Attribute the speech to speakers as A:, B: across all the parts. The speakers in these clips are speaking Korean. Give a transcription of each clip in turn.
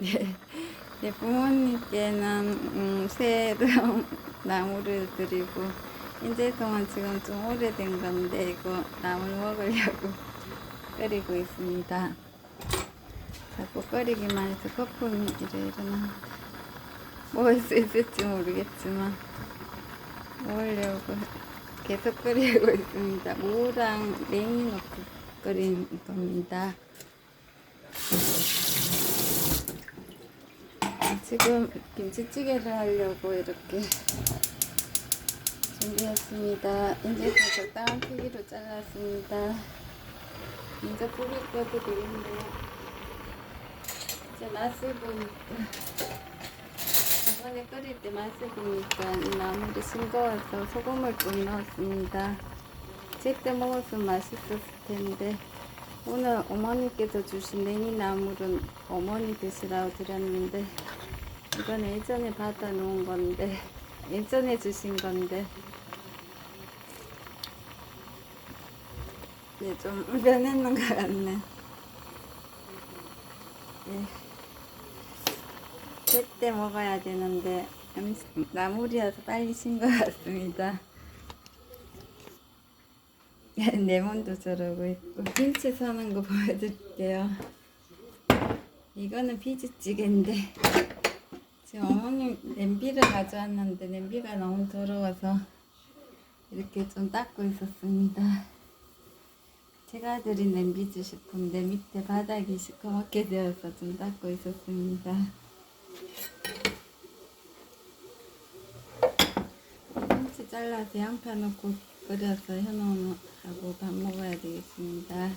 A: 네, 네, 부모님께는 음, 새로운 나무를 드리고 이제 동안 지금 좀 오래된 건데 이거 나물 먹으려고 끓이고 있습니다. 자꾸 끓이기만 해서 거품이 이래 일어나 먹을 수 있을지 모르겠지만 먹으려고 계속 끓이고 있습니다. 무랑 냉이 넣고 끓인 겁니다. 지금 김치찌개를 하려고 이렇게 준비했습니다. 이제 적당한 크기로 잘랐습니다. 이제 뿌릴 것도 되겠네. 이제 맛을 보니까 이번에 끓일 때 맛을 보니까 이 나물이 싱거워서 소금을 좀 넣었습니다. 제때 먹었으면 맛있었을 텐데 오늘 어머니께서 주신 냉이 나물은 어머니 드시라고 드렸는데 이건 예전에 받아 놓은 건데 예전에 주신 건데 네, 좀 변했는 것 같네. 예. 제때 먹어야 되는데 음, 나물이라서 빨리 신 것 같습니다. 내 몸도 저러고 있고 김치 사는 거 보여드릴게요. 이거는 피지찌개인데 어머님 냄비를 가져왔는데 냄비가 너무 더러워서 이렇게 좀 닦고 있었습니다. 제가 드린 냄비 주 식품인데 밑에 바닥이 시커멓게 되어서 좀 닦고 있었습니다. 김치 잘라서 양파 넣고 끓여서 현호하고 밥 먹어야 되겠습니다.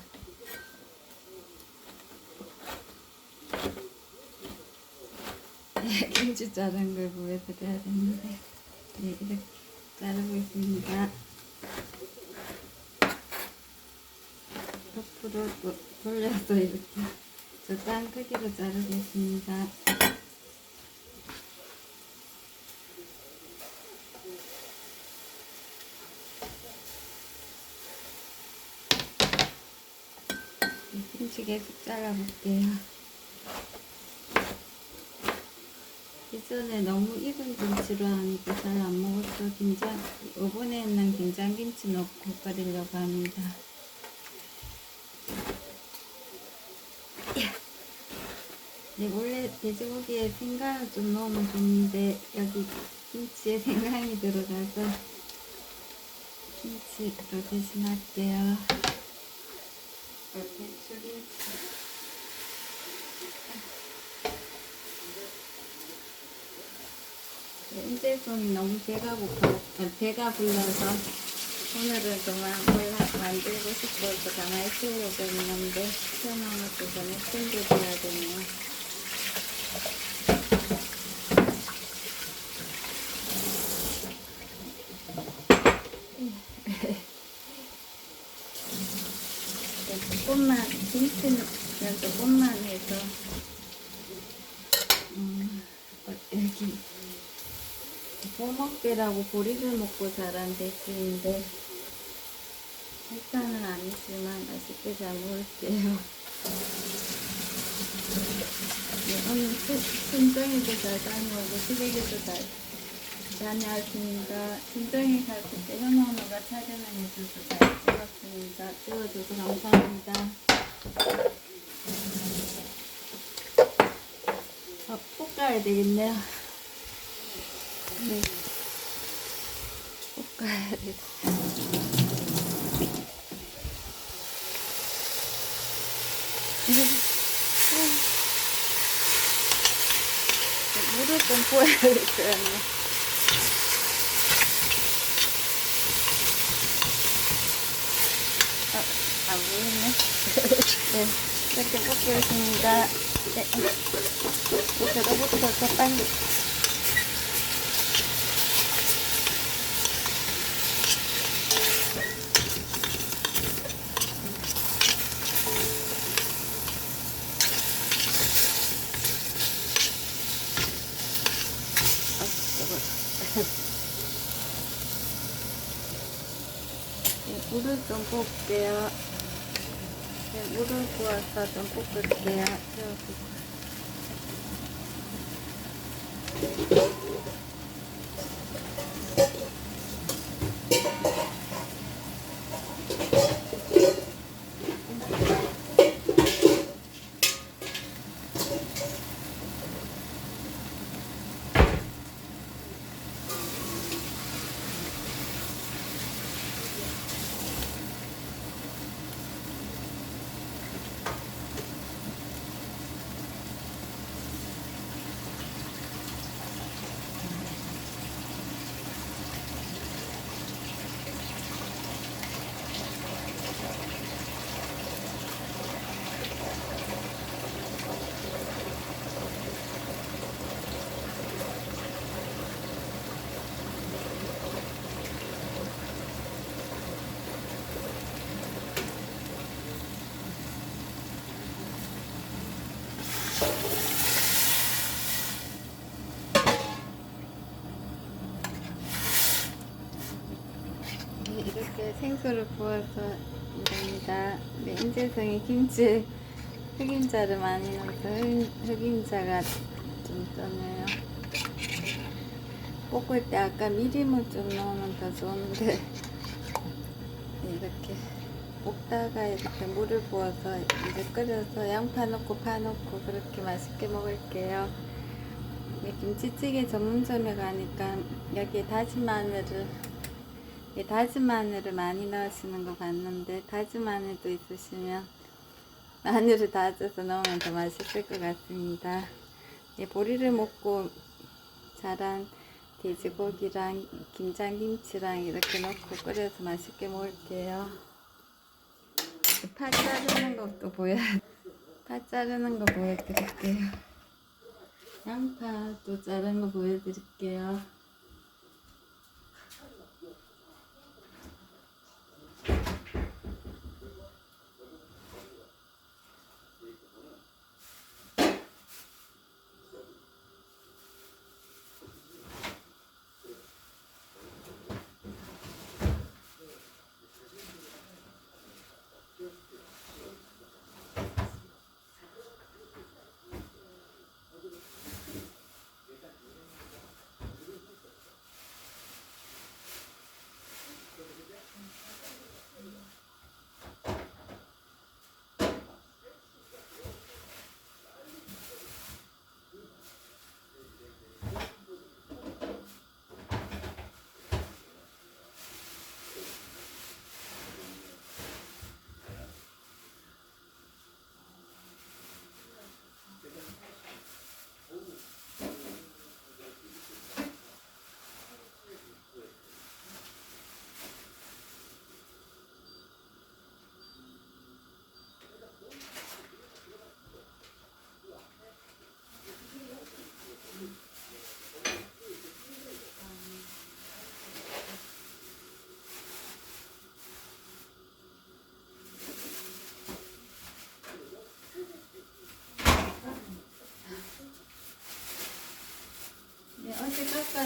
A: 김치 자른 걸 보여드려야 되는데 네, 이렇게 자르고 있습니다. 옆으로 또 돌려서 이렇게 적당한 크기로 자르겠습니다. 네, 김치 계속 잘라볼게요. 예전에 너무 익은 김치로 하니까 잘 안 먹었어. 김장, 이번에는 김장김치 넣고 끓이려고 합니다. 네, 원래 돼지고기에 생강을 좀 넣으면 좋은데 여기 김치에 생강이 들어가서 김치로 대신할게요. 배추김치. 손이 너무 배가 고파, 아, 배가 불러서 오늘은 그만 뭘 하- 만들고 싶어서 가만히 있으려고 했는데 시원한 것도 전에 챙겨줘야 되네요. 네, 조금만 김치는 그냥 조금만 해서 음, 어, 여기 보먹배라고 보리를 먹고 자란 돼지인데 일단은 아니지만 맛있게 잘 먹을게요. 네, 오늘 시- 신정이도 잘 다녀오고 시댁에도 잘 다녀왔습니다. 신정이 갔을 때 현원우가 촬영을 해줘서 잘 찍었습니다. 찍어줘서 감사합니다. 아, 푹 가야 되겠네요. 네. 물을 좀 부어야겠어요. 아, 안 보이네. 네, 이렇게 볶고 있습니다. 네. 저거부터 더 빨리. 아, 저거. 네, 물을 좀 볶을게요. 네, 물을 부어서 좀 볶을게요. 세워두고. 네, 이렇게 생수를 부어서 입니다. 네, 인재성이 김치 흑임자를 많이 넣어서 흑임, 흑임 자가 좀 떠네요. 볶을 때 아까 미림을 좀 넣으면 더 좋은데 네, 이렇게 볶다가 이렇게 물을 부어서 이제 끓여서 양파 넣고 파 넣고 그렇게 맛있게 먹을게요. 네, 김치찌개 전문점에 가니까 여기에 다진 마늘을 이 다진 마늘을 많이 넣으시는 거 봤는데 다진 마늘도 있으시면 마늘을 다져서 넣으면 더 맛있을 것 같습니다. 이 보리를 먹고 자란 돼지고기랑 김장김치랑 이렇게 넣고 끓여서 맛있게 먹을게요. 파 자르는 것도 보여 파 자르는 거 보여드릴게요. 양파도 자른 거 보여드릴게요.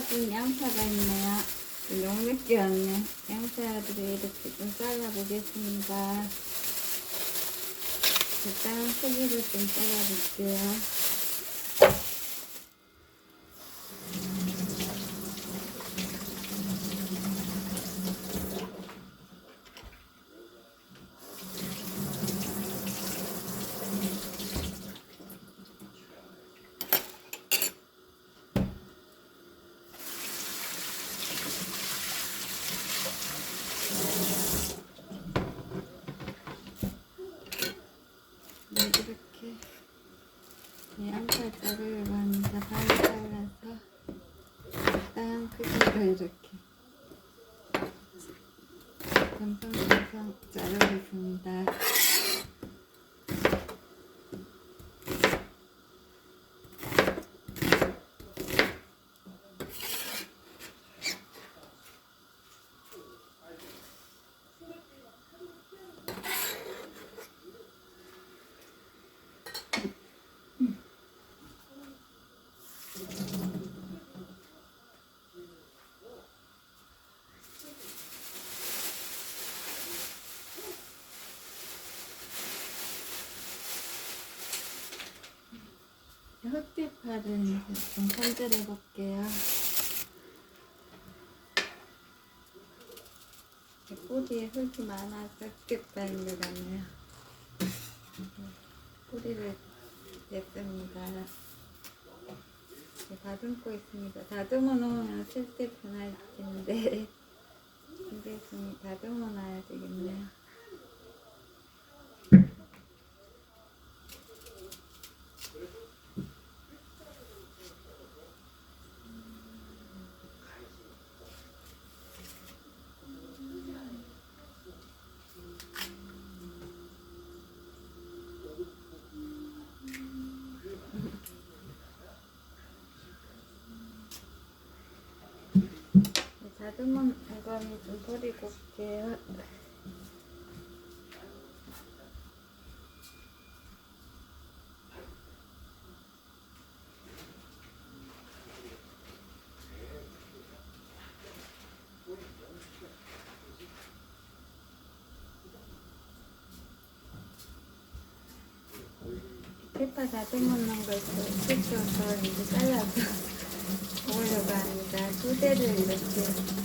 A: 깎아준 양파가 있네요. 너무 늦게 왔네. 양파들을 이렇게 좀 잘라보겠습니다. 적당한 크기로 좀 잘라볼게요. 이제 좀 손질해 볼게요. 뿌리에 흙이 많아서 끝뒷팔인 것 같네요. 뿌리를 냈습니다. 다듬고 있습니다. 다듬어 놓으면 쓸때 편할 텐데 이제 좀 다듬어 놔야 되겠네요. 다듬은 이거는 좀 버리고 올게요. 페파 다듬어놓은 걸 씻어서 이제 잘라서 먹으려고 합니다. 두 대를 이렇게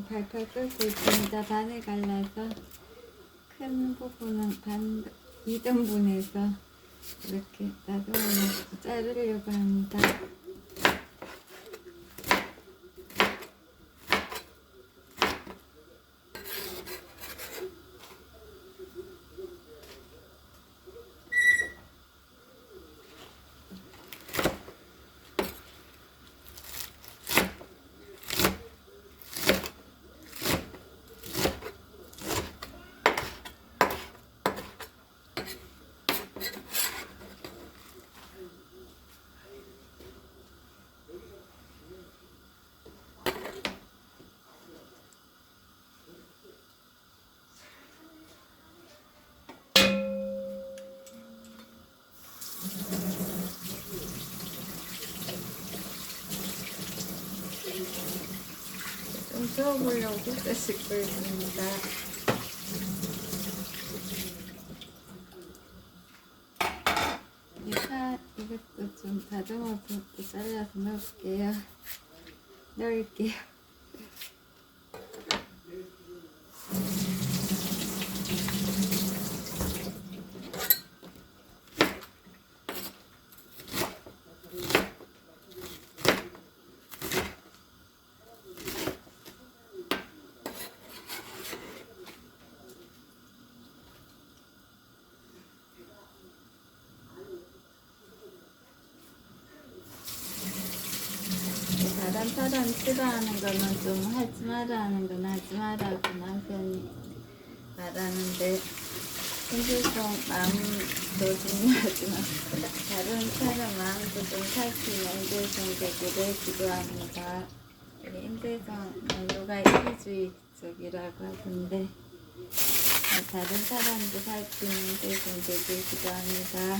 A: 팔팔 끓고 있습니다. 반을 갈라서 큰 부분은 반 2등분해서 이렇게 놓고 자르려고 합니다. 좀 채워보려고 국자 씻고 있습니다. 이 파, 이것도 좀 다듬어서 또 잘라서 넣을게요. 넣을게요. 다른 사람 싫어하는 거는 좀 하지 말라는 건 하지 말라고 남편이 말하는데 힘들고 마음도 중요하지만 다른 사람 마음도 좀 살피는 임대성격으로 기도합니다. 우리 임대성은 누가 이기주의적이라고 하던데 다른 사람도 살피는 임대성격을 기도합니다.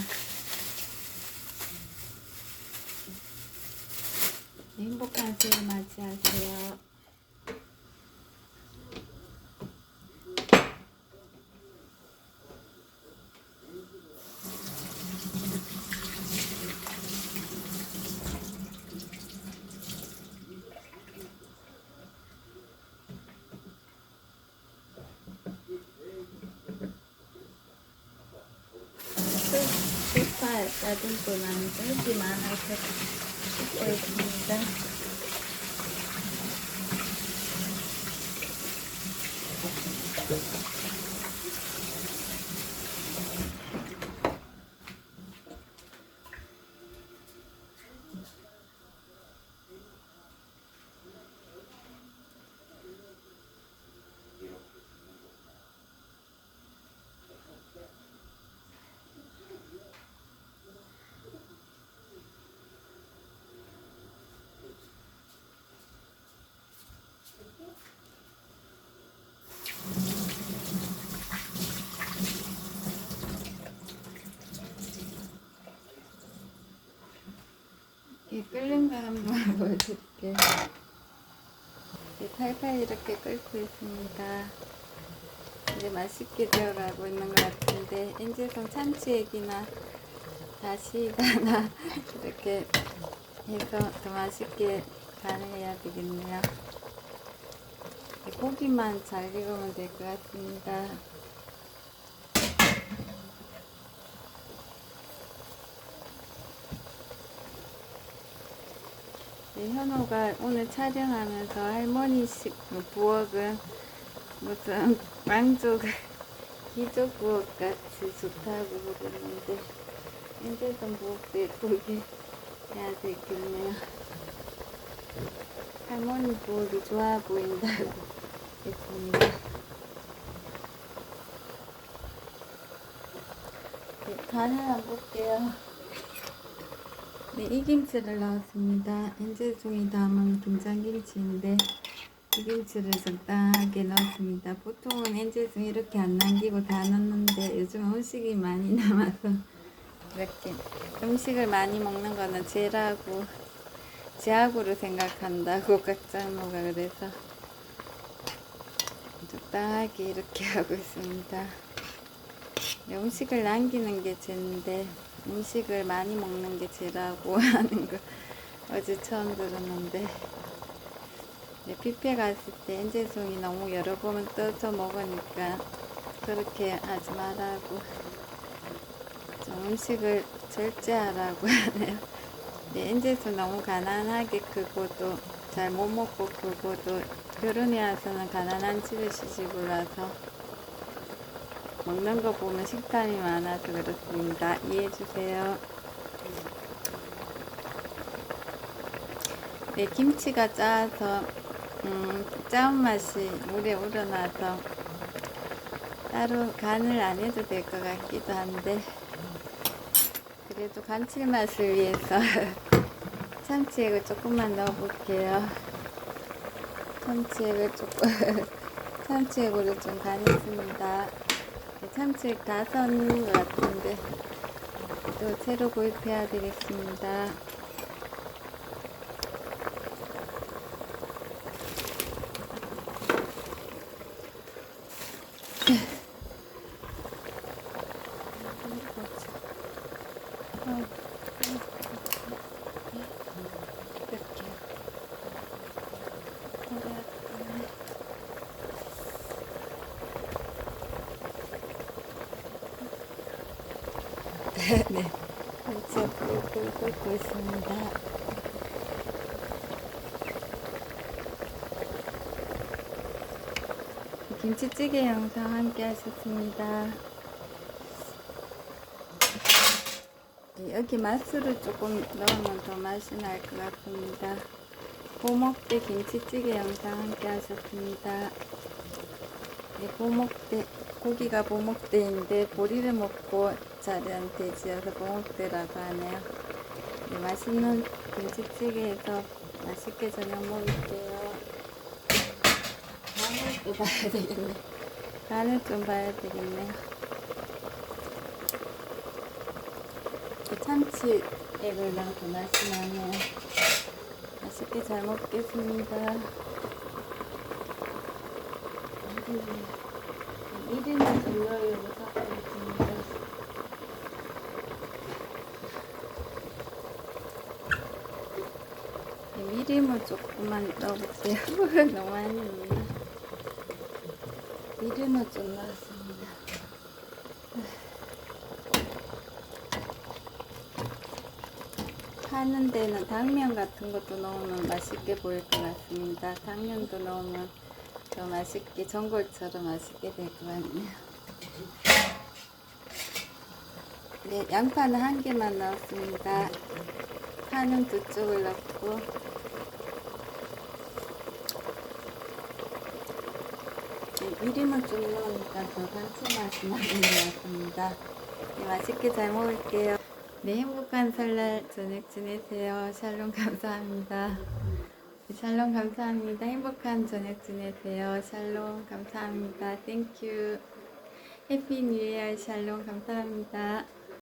A: 행복한 새해 맞이하세요. 소파 다듬고 나니까 흙이 많아서 씻고 있 끓는 거 한번 보여드릴게요. 네, 팔팔 이렇게 끓고 있습니다. 이제 맛있게 되어가고 있는 것 같은데 엔젤송 참치액이나 다시다나 이렇게 해서 더 맛있게 간해야 되겠네요. 네, 고기만 잘 익으면 될 것 같습니다. 현호가 오늘 촬영하면서 할머니식 그 부엌은 무슨 왕족 귀족 부엌 같이 좋다고 그랬는데 현재선 부엌도 예쁘게 해야 되겠네요. 할머니 부엌이 좋아 보인다고 했습니다. 네, 간을 한번 볼게요. 네, 이 김치를 넣었습니다. 현재 중에 담은 김장김치인데 이 김치를 적당하게 넣었습니다. 보통은 엔젤 중 이렇게 안 남기고 다 넣는데 요즘 음식이 많이 남아서 이렇게 음식을 많이 먹는 거는 죄라고 죄악으로 생각한다고 각장모가 그래서 적당하게 이렇게 하고 있습니다. 음식을 남기는 게 죄인데 음식을 많이 먹는 게 죄라고 하는 거 어제 처음 들었는데 네, 뷔페 갔을 때 엔젤송이 너무 여러 번 떠서 먹으니까 그렇게 하지 말라고 좀 음식을 절제하라고 하네요. 네, 엔젤송 너무 가난하게 크고도 잘 못 먹고 크고도 결혼해 와서는 가난한 집에 시집 올라서 먹는 거 보면 식탐이 많아서 그렇습니다. 이해해 주세요. 네, 김치가 짜서 음, 짜운 맛이 물에 우러나서 따로 간을 안 해도 될 것 같기도 한데 그래도 감칠맛을 위해서 참치액을 조금만 넣어볼게요. 참치액을 조금 참치액으로 좀 간했습니다. 네, 참치액 다썬것 같은데 또 새로 구입해야 되겠습니다. 이렇게. 네. 진짜 꿀꿀 끓고 있습니다. 김치찌개 영상 함께 하셨습니다. 네, 여기 맛술을 조금 넣으면 더 맛이 날 것 같습니다. 보먹대 김치찌개 영상 함께 하셨습니다. 네, 보먹대, 고기가 보먹대인데 보리를 먹고 자란 돼지여서 보먹대라고 하네요. 네, 맛있는 김치찌개에서 맛있게 저녁 먹을게요. 또 봐야 되겠네. 간을 좀 봐야 되겠네요. 이 참치액을 맛이 나네요. 맛있게 잘 먹겠습니다. 별로예요. 섞어겠습니다. 네, 미림을 조금만 넣어볼게요. 너무 많이 넣나? 미림을 좀 넣었습니다. 파는 데는 당면 같은 것도 넣으면 맛있게 보일 것 같습니다. 당면도 넣으면 더 맛있게 전골처럼 맛있게 될 것 같네요. 네, 양파는 한 개만 넣었습니다. 파는 두 쪽을 넣고 네, 미림을 좀 넣으니까 더 감칠 맛이 나는 것 같습니다. 네, 맛있게 잘 먹을게요. 네, 행복한 설날 저녁 지내세요. 샬롬 감사합니다. 네, 샬롬 감사합니다. 행복한 저녁 지내세요. 샬롬 감사합니다. 땡큐. 해피 뉴 이어 샬롬 감사합니다.